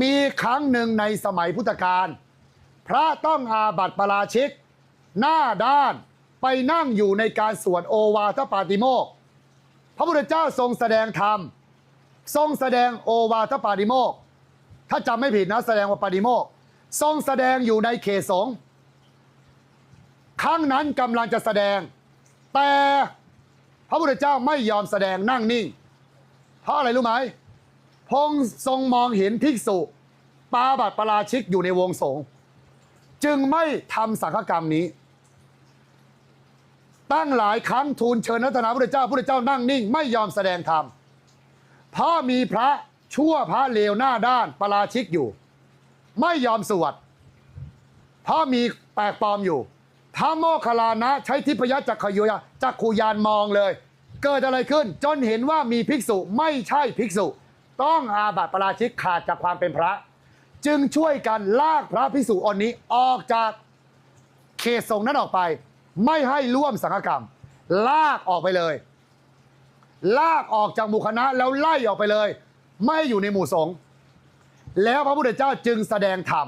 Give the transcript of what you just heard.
มีครั้งหนึ่งในสมัยพุทธกาลพระต้องอาบัติปราชิก หน้าด้านไปนั่งอยู่ในการสวดโอวาทปาติโมกพระพุทธเจ้าทรงแสดงธรรม ทรงแสดงโอวาทปาติโมกถ้าจำไม่ผิดนะแสดงว่าปาติโมกทรงแสดงอยู่ในเขตสงฆ์ครั้งนั้นกำลังจะแสดง แต่พระพุทธเจ้าไม่ยอมแสดงนั่งนิ่ง เพราะอะไรรู้ไหม พงทรงมองเห็นภิกษุปาบัติประราชิกอยู่ในวงสงฆ์จึงไม่ทำสังฆกรรมนี้ ตั้งหลายครั้งทูลเชิญรัตนาพระเจ้าพระเจ้านั่งนิ่ง ไม่ยอมแสดงธรรมเพราะมีพระชั่วพระเลวหน้าด้านประราชิกอยู่ ไม่ยอมสวดเพราะมีแปลกปลอมอยู่พระโมคลานะใช้ทิพยจักขยุยาจักขุยานมองเลย เกิดอะไรขึ้นจนเห็นว่ามีภิกษุไม่ใช่ภิกษุ ต้องอาบัติปาราชิกขาดจากความเป็นพระ จึงช่วยกันลากพระพิสุอนนี้ออกจากเขตสงฆ์นั้นออกไป ไม่ให้ร่วมสังฆกรรม ลากออกไปเลย ลากออกจากหมู่คณะแล้วไล่ออกไปเลย ไม่อยู่ในหมู่สงฆ์แล้วพระพุทธเจ้าจึงแสดงธรรม